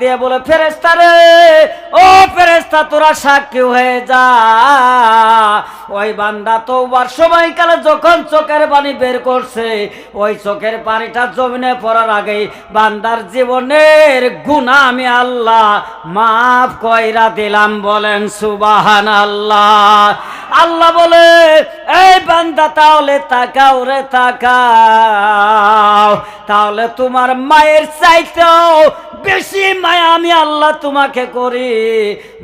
দিয়ে বলে ফেরেস্তা রে, ও ফেরেস্তা তোরা সাক্ষী হয়ে যা। ওই বান্দা তো সময়কালে যখন চোখের পানি বের করছে, ওই চোখের পানিটা জমিনে পড়ার আগে বান্দার জীবনের গুণা আমি আল্লাহ মাফ কইরা দিলাম বলেন সুবাহান আল্লাহ আল্লাহ বলে, এই বান্দা তাহলে তাকাও রে, তাকাও। তাহলে তোমার মায়ের চাইতেও বেশি মায়া আমি আল্লাহ তোমাকে করি।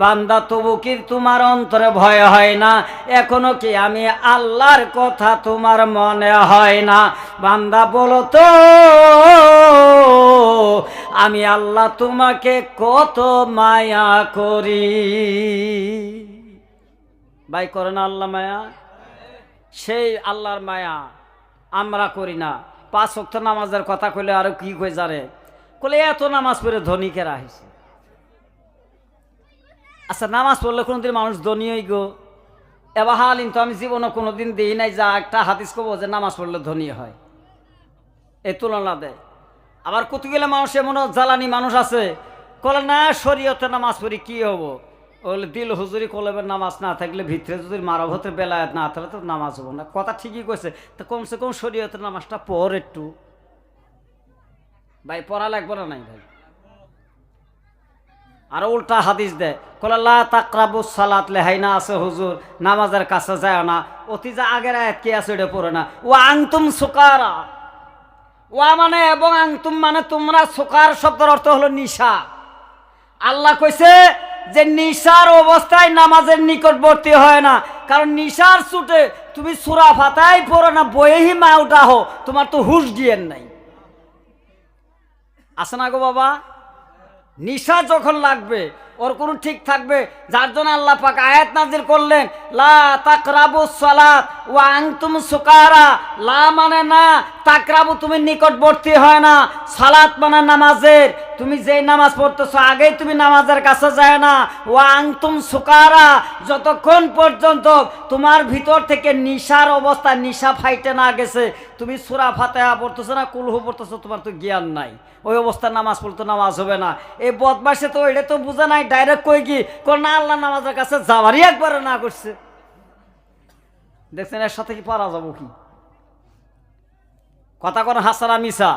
বান্দা, তবু কি তোমার অন্তরে ভয় হয় না? এখনও কি আমি আল্লাহর কথা তোমার মনে হয় না? বান্দা, বলো তো, আমি আল্লাহ তোমাকে কত মায়া করি? ভাই করে না আল্লাহ মায়া? সেই আল্লাহর মায়া আমরা করি না। পাঁচ অক্ট নামাজের কথা কইলে আরও কি কই জারে কলে এত নামাজ পড়ে ধনীকে রাখিছে আচ্ছা নামাজ পড়লে কোনোদিন মানুষ ধনী হই গো? এবার হালিন তো আমি জীবনে কোনোদিন দিই নাই, যা একটা হাদিস কব যে নামাজ পড়লে ধনী হয়। এই তুলনা দেয়। আবার কত গেলে মানুষ এমন জ্বালানি মানুষ আছে? কলে না, শরীয়তে নামাজ পড়ি কি হব? বলে দিল হুজুরি কলবের নামাজ না থাকলে ভিতরে যদি মারভতের বেলায় না তাহলে তো নামাজ হব না। কথা ঠিকই কইছে, তো কমসে কম শরীয়তের নামাজটা পড় একটু। ভাই, পড়া লাগবে না নাই ভাই? আর উল্টা হাদিস দেয় কলাল্লা তাকরাবু সালাত লেহাইনা আছে হুজুর, নামাজের কাছে যায় না। অতি যা আগের আয়াত কি আছে ওটা পড়ে না। ও আংতুম সুকারা ওয়া মানে এবং আংতুম মানে তোমরা সুকার শব্দের অর্থ হলো নিশা। আল্লাহ কইছে যে নিশার অবস্থায় নামাজের নিকটবর্তী হয় না। কারণ নিশার ছুটে তুমি সুরা ফাতাই পড়ো না বইহি মা উঠা হো তোমার তো হুশ দিয়েন নাই। আসে না গো বাবা? নিশা যখন লাগবে ওর কোনো ঠিক থাকবে। যার জন্য আল্লাহ পাক আয়াত নাজির করলেন, লা তাকরাবু সালাত ওয়া আনতুম সুকারা। লা মানে না, তাকরাবু তুমি নিকটবর্তী হয় না। সালাত মানে নামাজের। তুমি যেই নামাজ পড়তেছো, আগেই তুমি নামাজের কাছে যায় না। ওয়া আনতুম সুকারা, যতক্ষণ পর্যন্ত তোমার ভিতর থেকে নিশার অবস্থা, নিশা ফাইটে না গেছে, তুমি সুরা ফাতেহা পড়তেছো না, কুলহু পড়তেছো, তোমার তো জ্ঞান নাই। ওই অবস্থায় নামাজ পড়তো নামাজ হবে না। এই বদমাসে তো এটা তো বুঝে নাই ডাইরেক্ট কই কি? কোন না, আল্লাহ নামাজের কাছে যাওয়ারই একবারে না করছে। দেখছেন, এর সাথে কি পারা যাব কি? কথা কোন হাসারা মিসা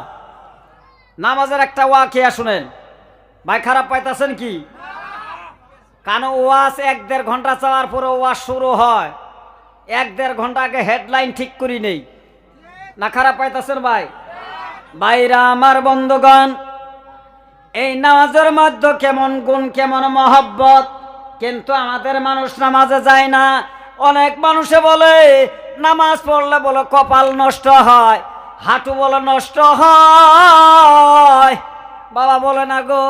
নামাজের একটা ওয়া খেয়া শুনেন, ভাই খারাপ পাইতাছেন কি? কারণ ওয়াজ এক দেড় ঘণ্টা চাওয়ার পরে ওয়াজ শুরু হয়। এক দেড় ঘণ্টা আগে হেডলাইন ঠিক করি নেই। না খারাপ পাইতাছেন ভাই? বাইরা আমার বন্ধুগণ এই নামাজের মধ্যে কেমন গুণ, কেমন মহব্বত? কিন্তু আমাদের মানুষ নামাজে যায় না। অনেক মানুষে বলে, নামাজ পড়লে বলে কপাল নষ্ট হয়, হাঁটু বলে নষ্ট হয়। বাবা বলে, না গো।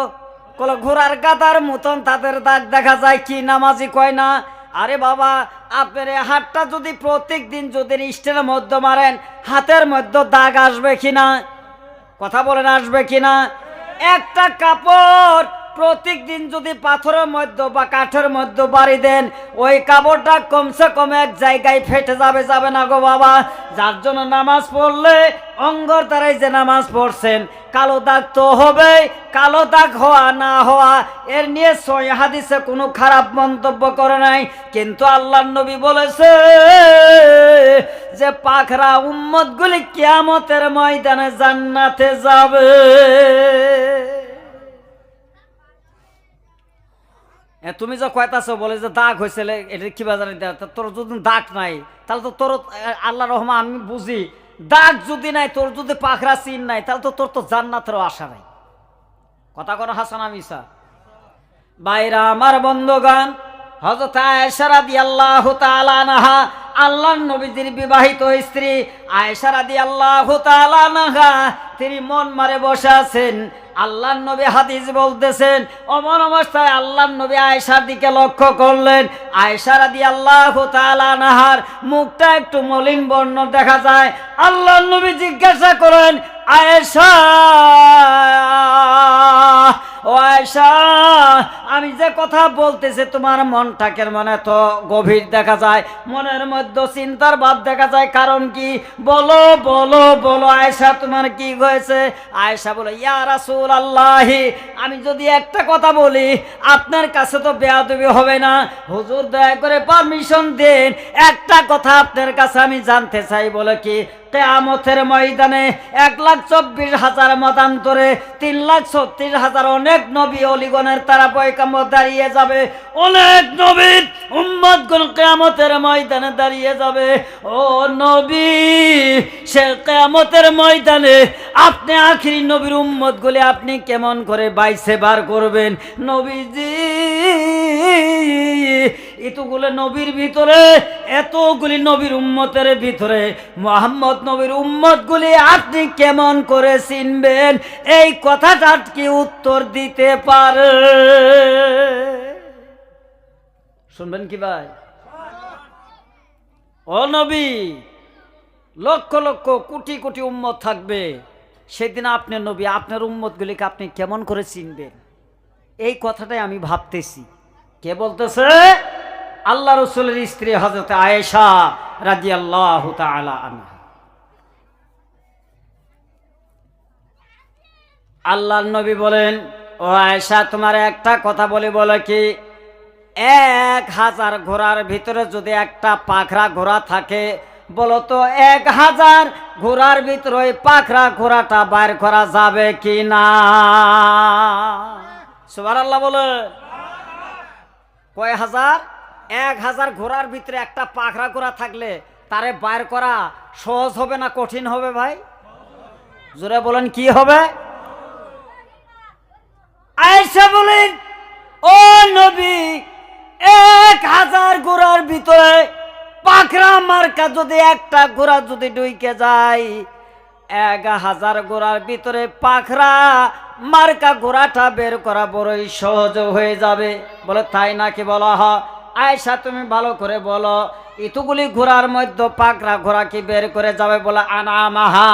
কলো, ঘোড়ার গাদার মতন তাদের দাগ দেখা যায়, কি নামাজি কয় না? আরে বাবা, আপনার এই হাতটা যদি প্রত্যেক দিন যদি স্টেনের মধ্যে মারেন, হাতের মধ্যে দাগ আসবে কিনা কথা বলেন, আসবে কিনা একটা কাপড়। প্রত্যেক দিন যদি পাথরের মধ্যে বা কাঠের মধ্যে বাড়ি দেন, ওই কাপড়টা কমসে কম এক জায়গায় ফেটে যাবে যাবে না গো বাবা। যার জন্য নামাজ পড়লে অঙ্গর দ্বারাই যে নামাজ পড়ছেন, কালো দাগ তো হবে কালো দাগ হওয়া না হওয়া, এর নিয়ে সই হাদিসে কোনো খারাপ মন্তব্য করে নাই। কিন্তু আল্লাহ নবী বলেছে যে, পাখরা উম্মতগুলি কিয়ামতের ময়দানে জান্নাতে যাবে। তুমি যে কয়তাছো বলে যে দাগ হয়েছে এটা কি জানি তোর যদি দাগ নাই, তাহলে তো তোর আল্লাহ রহমা আমি বুঝি, দাগ যদি নাই, তোর যদি পাখরা চিন নাই, তাহলে তো তোর তো জান্নাতেরও আশা নাই। কথা কোনো হাসানা মিসা বাইরা আমার বন্ধগান হজরত আয়েশা রাদিয়াল্লাহু তাআলা আল্লাহর নবীজির বিবাহিত স্ত্রী আয়েশা রাদিয়াল্লাহু তাআলা তিনি মন মারে বসে আছেন। আল্লাহর নবী হাদিস বলতেছেন অমন অবস্থায় আল্লাহ নবী আয়সার দিকে লক্ষ্য করলেন। আয়সার আদি আল্লাহ নাহার মুখটা একটু মলিন বর্ণ দেখা যায়। আল্লাহ নবী জিজ্ঞাসা করেন, আয়েশা! ও আমি যে কথা বলতেছি, তোমার মন মনটাকে মনে তো গভীর দেখা যায়, মনের মধ্যে চিন্তার ভাব দেখা যায়, কারণ কি? বলো বলো বলো আয়সা তোমার কি হয়েছে? আয়সা বলে, ইয়া রাসূল আল্লাহি আমি যদি একটা কথা বলি, আপনার কাছে তো বেয়াদবি হবে না। হুজুর, দয়া করে পারমিশন দিন, একটা কথা আপনার কাছে আমি জানতে চাই, বলে কি? কেয়ামতের ময়দানে এক লাখ চব্বিশ হাজার মতান্তরে, তিন লাখ ছত্রিশ হাজার অনেক নবী অলিগণের তারা পয়কামত দাঁড়িয়ে যাবে। অনেক নবীর উম্মত গুণ কেয়ামতের ময়দানে দাঁড়িয়ে যাবে। ও নবী, সে কেয়ামতের ময়দানে আপনি আখিরি নবীর উম্মত গুলি আপনি কেমন করে বাইসে বার করবেন? নবীজি এতগুলো নবীর ভিতরে, এতগুলি নবীর উম্মতের ভিতরে, মোহাম্মদ নবীর উম্মত গুলি আপনি কেমন করে চিনবেন? এই কথাটা কি উত্তর দিতে পারে? শুনবেন কি ভাই? ও নবী, লক্ষ লক্ষ কোটি কোটি উম্মত থাকবে। সেদিন আপনি নবী, আপনার উম্মতগুলিকে আপনি কেমন করে চিনবেন? এই কথাটাই আমি ভাবতেছি। কে বলতেছে? আল্লাহ রসুলের স্ত্রী হজরত আয়েশা রাজি আল্লাহ আনহা। আল্লাহর নবী বলেন, ও আয়েশা, তোমার একটা কথা বলে বলে কি? এক হাজার ঘোড়ার ভিতরে যদি একটা পাখরা ঘোড়া থাকে, বলো তো এক হাজার ঘোড়ার ভিতরে ওই পাখরা ঘোড়াটা বাইর করা যাবে কি না? সুবার আল্লাহ বলে। কয় হাজার? এক হাজার ঘোড়ার ভিতরে একটা পাখরা ঘোড়া থাকলে তারে বাইর করা সহজ হবে না কঠিন হবে ভাই? জোরে বলেন কি হবে? আয়েশা বলেন, ও নবী, এক হাজার ঘোড়ার ভিতরে পাখরা মার্কা যদি একটা ঘোড়া যদি ডুইকে যায়, এক হাজার ঘোড়ার ভিতরে পাখরা মার্কা ঘোড়াটা বের করা বড়ই সহজ হয়ে যাবে। বলে তাই নাকি বলা হয়? আয়সা, তুমি ভালো করে বলো ইতুগুলি ঘোড়ার মধ্যে পাকড়া ঘোড়া কি বের করে যাবে বলে আনা মাহা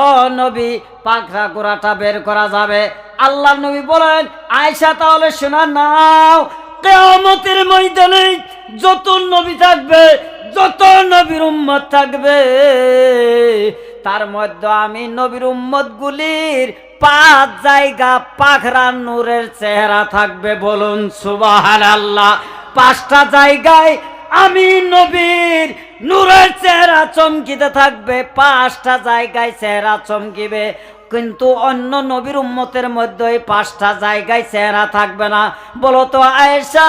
ও নবী, পাকড়া ঘোড়াটা বের করা যাবে। আল্লাহ নবী বলেন, আয়সা, তাহলে শোনা নাও, কেয়ামতের ময়দানে যত নবী থাকবে, যত নবীর উম্মত থাকবে, তার মধ্যে আমি নবীর উম্মত গুলির পাঁচ জায়গা পাখরা নূরের চেহারা থাকবে বলুন সুবাহান আল্লাহ পাঁচটা জায়গায় আমি নবীর নূরের চেহারা চমকিতে থাকবে, পাঁচটা জায়গায় চেহারা চমকিবে, কিন্তু অন্য নবীর উম্মতের মধ্যে ওই পাঁচটা জায়গায় চেহারা থাকবে না। বলো তো আয়েশা,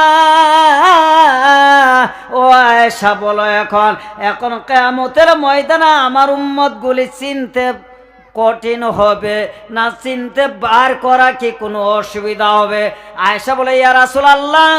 ও আয়েশা বলো এখন এখন কেয়ামতের ময়দানে আমার উম্মতগুলি চিনতে কঠিন হবে, না চিনতে বার করা কি কোনো অসুবিধা হবে? আয়সা বলে ইয়ারাসুল আল্লাহ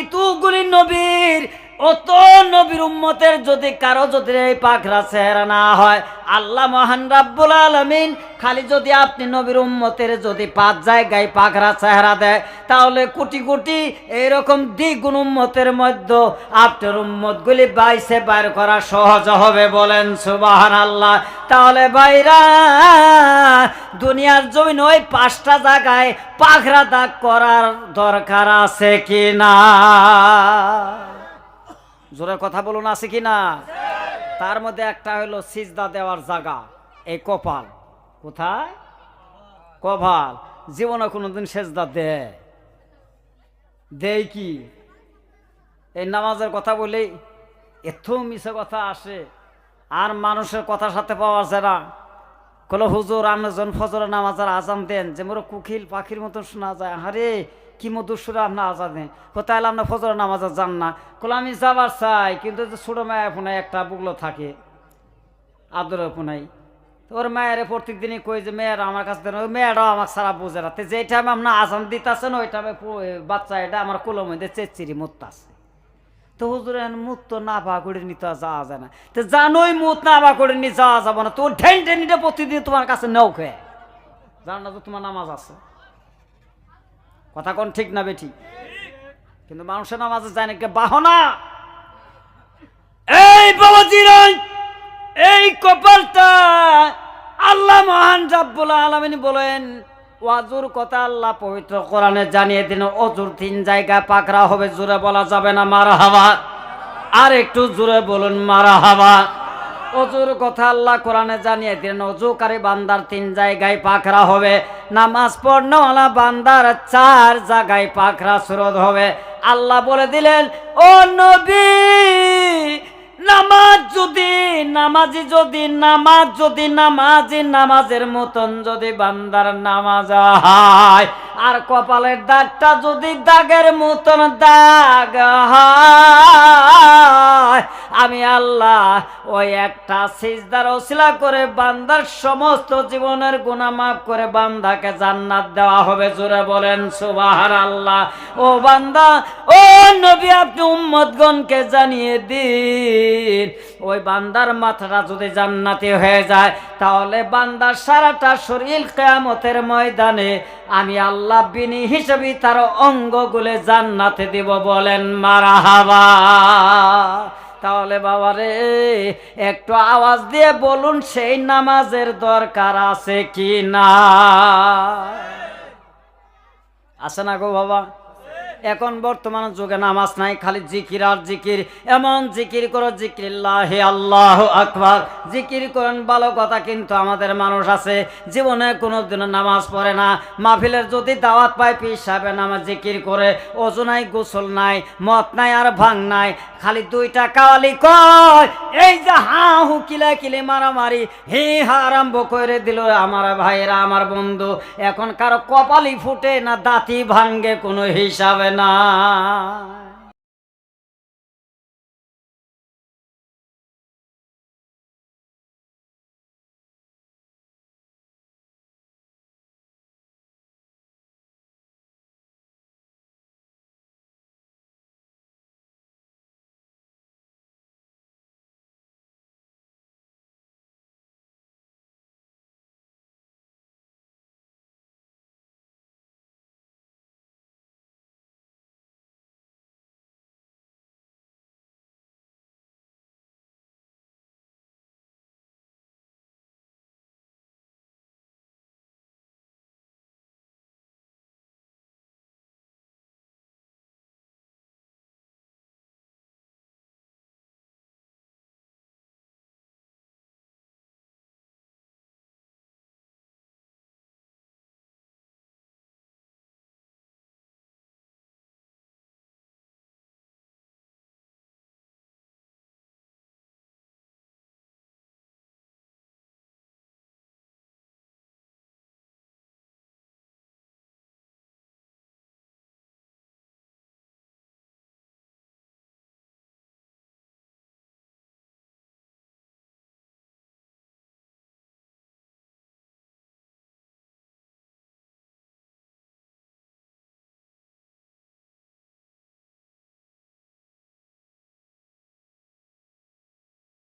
ইতুগুলি নবীর অত নবীর উম্মতের যদি কারও যদি এই পাখরা চেহারা না হয়, আল্লাহ মহান রাব্বুল আলমিন, খালি যদি আপনি নবীর উম্মতের যদি পাঁচ জায়গায় পাখরা চেহারা দেয়, তাহলে কোটি কোটি এইরকম দ্বিগুণ উম্মতের মধ্যে আপনার উম্মতগুলি বাইসে বাইর করা সহজ হবে বলেন সুবাহান আল্লাহ তাহলে বাইরা দুনিয়ার জমিন ওই পাঁচটা জায়গায় পাখরা দাগ করার দরকার আছে কি না জোরে কথা বলুন, আছে কি না? তার মধ্যে একটা হলো সিজদা দেওয়ার জায়গা, এই কপাল। কোথায়? কপাল। জীবনে কোনোদিন সেজদা দেয়। দেই কি? এই নামাজের কথা বলেই এত মিশে কথা আসে, আর মানুষের কথার সাথে পাওয়া যায় না। কলো হুজুর, আপনি জন ফজরের নামাজের আজান দেন, যে মোর কুকিল পাখির মতন শোনা যায় আরে কি মধুর সুরে আপনার আজান দেন কোথায় আপনার ফজরের নামাজে যান না? কলো আমি যাবার চাই, কিন্তু ছোটো মায়ের ফোনায় একটা বুগলো থাকে, আদরের ফোনাই ওর মায়ের প্রত্যেক দিনই কই যে, মেয়েরা আমার কাছে দেন, ওই মেয়েরাও আমার সারা বুঝে রাখতে। যে টাইমে আপনার আজান দিতেছেন ওই টাইমে বাচ্চা এটা আমার কুলোর মধ্যে চেচিরি মুত্তাছে তো হুজুর মুত তো না পা করে নিতে যাওয়া যায় না। তো জানোই মুত না পা করে নিয়ে যাওয়া যাবে না। তোর ঠেন ঠেনিটা প্রতিদিন তোমার কাছে নেও খেয়ে। জানো না তো তোমার নামাজ আছে? কথা কোন ঠিক না বেঠি। কিন্তু মানুষের নামাজে যায় নাকি বাহনা। এই বাবাজি নয় এই কপালটা আল্লাহ মহান রাব্বুল আলামিন বলেন, ওয়াজুর কথা আল্লাহ পবিত্র কোরআনে জানিয়ে দিন অজুর তিন জায়গায় পাকড়া হবে, জোরে বলা যাবে না মারা হাওয়া আর একটু জোরে বলুন মারা হাওয়া অজুর কথা আল্লাহ কোরআনে জানিয়ে দিলেন অজুকারী বান্দার তিন জায়গায় পাখরা হবে নামাজ পড়নওয়ালা বান্দার চার জায়গায় পাখরা সুরত হবে। আল্লাহ বলে দিলেন, ও নবী, নামাজ যদি, নামাজি যদি, নামাজ যদি, নামাজি, নামাজের মতন যদি বান্দার নামাজ হয় আর কপালের দাগটা যদি দাগের মতন দাগ আমি আল্লাহ ওই একটা সিজদার ওসিলা করে বান্দার সমস্ত জীবনের মাফ করে বান্দাকে জান্নাত দেওয়া হবে। জোরে বলেন সুবাহার আল্লাহ ও বান্দা, ও নবী, আপনি উম্মতগণকে জানিয়ে দিন, ওই বান্দার মাথাটা যদি জান্নাতি হয়ে যায়, তাহলে বান্দার সারাটা শরীর কেয়ামতের ময়দানে আমি আল্লাহ বিনি হিসেবে তার অঙ্গ গুলে জান্নাতে দিব বলেন, মারা হাবা। তাহলে বাবা রে, একটু আওয়াজ দিয়ে বলুন, সেই নামাজের দরকার আছে কি না? আছে না গো বাবা। এখন বর্তমান যুগে নামাজ নাই, খালি জিকির আর জিকির। এমন জিকির করো, জিকিরিল্লাহ আল্লাহ আকবার। জিকির করেন, ভালো কথা কিন্তু আমাদের মানুষ আছে। জীবনে কোনো দিন নামাজ পড়ে না। মাহফিলের যদি দাওয়াত পায় পিস সাহেবে নামাজ জিকির করে। অজু নাই, গোসল নাই মত নাই আর ভাং নাই। খালি দুইটা কাওয়ালি কয়, এই যে হা হু, কিলা কিলে মারামারি, হে হা আরম্ভ করে দিল আমার ভাইয়েরা আমার বন্ধু। এখন কারও কপালি ফুটে না দাঁতি ভাঙ্গে কোনো হিসাবে। না